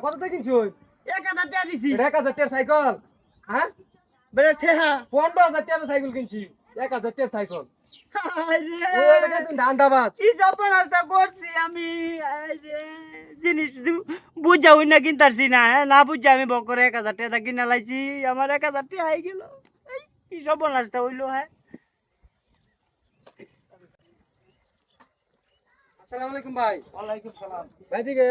কত দিয়ে কিনছো? এক হাজার টাকা দিছি। এক হাজার টাকার সাইকেল। হ্যাঁ? বেড়ে ঠেহা। পনেরো হাজার টাকার সাইকেল কিনছি। এক হাজার টাকার সাইকেল। বুঝাউই না কিনতারছি না। হ্যাঁ না বুঝা আমি বকরে এক হাজার টাকা কিনা লাইছি। আমার এক হাজার টাকা হয়ে গেল। কি সপনাশটা হইল হ্যাঁ? আসসালামু আলাইকুম ভাই। ওয়ালাইকুম সালাম। ভাই এদিকে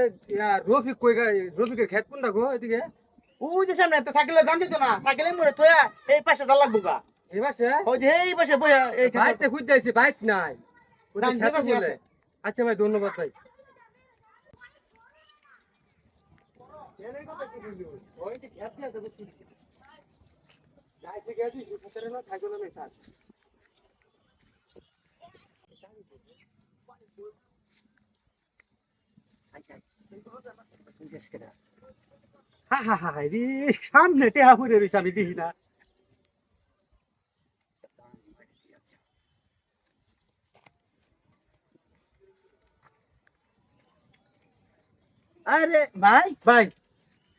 রফিক কই রফিকের খেত কোনটা গো এদিকে? ওই যে সামনে একটা সাইকেলে দাম দিত না? সাইকেলে মরে থয়া এই পাশে দা লাগবো গা। এই মাসে ওই যে এই পাশে বইয়া এই বাইকটা খুঁজতে আইছি বাইক নাই। যে পাশে। আচ্ছা ভাই ধন্যবাদ ভাই। হা হা হা রে সামনে টেহা পড়ে রয়েছে আমি দেখি না। আরে ভাই ভাই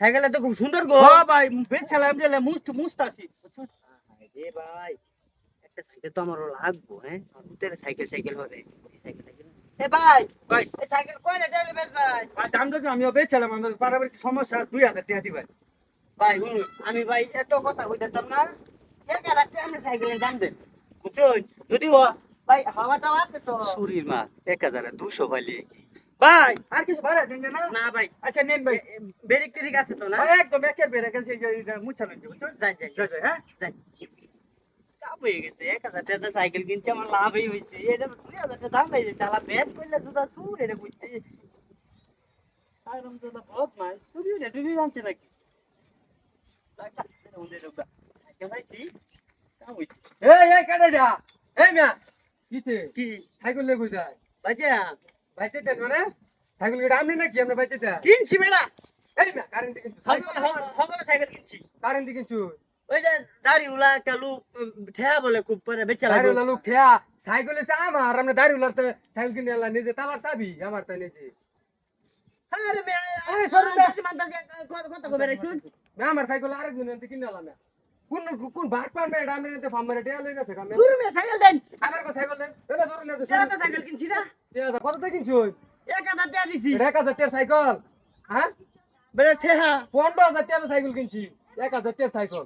সাইকেলটা তো খুব সুন্দর গো। হ্যাঁ ভাই বেচালাম দিলে মুস্ত মুস্ত আছি। রে ভাই একটা সাইকেল তো আমার লাগবো হ্যাঁ? তোর সাইকেল সাইকেল হবে। সাইকেল সাইকেল ভাই ভাই। এই সাইকেল কই না দেলে বেশ ভাই? ভাই দাম দেখো আমিও বেচছিলাম আমার পারাবাড়ির সমস্যা দুই হাজার টাকা দিবেন। ভাই শুনুন আমি ভাই এত কথা কইতাম না। এক হাজার টাকা আপনি সাইকেলের দাম দেন বুঝছেন? যদি ও ভাই হাওয়াটাও আছে তো। সুরির মাছ এক হাজার দুশো পাইলে। ভাই আর কিছু ভাড়া দেন না? না ভাই। আচ্ছা নেন ভাই। বেরিক টেরিক আছে তো না? ভাই, একদম একের মুছানো যাই যাই যাই, যাই, হ্যাঁ? যাই। লাভ হয়ে গেছে। এক হাজার টাকা সাইকেল কিনছে আমার লাভই হয়েছে। এটা দুই হাজার টাকা দাম হয়েছে চালা ব্যাট করলে শুধু সুর এটা বুঝতে আর তো বহুত মাছ চুরি রে টুরি জানছে নাকি? সাইকেল পাইছি কাম হয়েছে। এই এই কেটে যা। এই মিয়া কিতে কি? সাইকেল লেগে যায় বাজা বাইতে দেন মানে? কিনছি মেলা কারেন্ট কারেন্ট ওই যে দাড়িওয়ালা একটা লোক উম, ঠেয়া বলে খুব পরে বেচা দাড়ি লাগে লোক খেয়া সাইকেল এসে আমার আমরা দাড়ি উলাতে সাইকেল কিনে আনলাম নিজে তালার চাবি আমার তাই নিজে। আরে মে আরে সরু না। কত কবে রাখুন না আমার সাইকেল আরেক দিন এনতে কিনে আনলাম কোন কোন বাট পার মেয়ে আমি এনতে ফার্ম মেরে টেয়া লইনা থেকে আমি দূর মে। সাইকেল দেন। আমার কো সাইকেল দেন। এটা ধরুন না তো সাইকেল। কিনছি না। কত টাকা কিনছো এক হাজার টাকা দিছি। এক হাজার সাইকেল। হ্যাঁ? ঠেহা। সাইকেল কিনছি। এক হাজার টাকার সাইকেল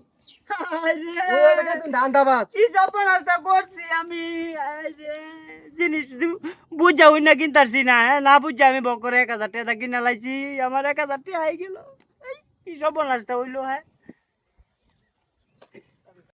বুঝাউই না কিনতারছি না হ্যাঁ? না বুঝা আমি বকরে এক হাজার টাকা কিনা লাইছি আমার এক হাজার টাকা হয়ে গেল। কি সব নাচটা হইল হ্যাঁ?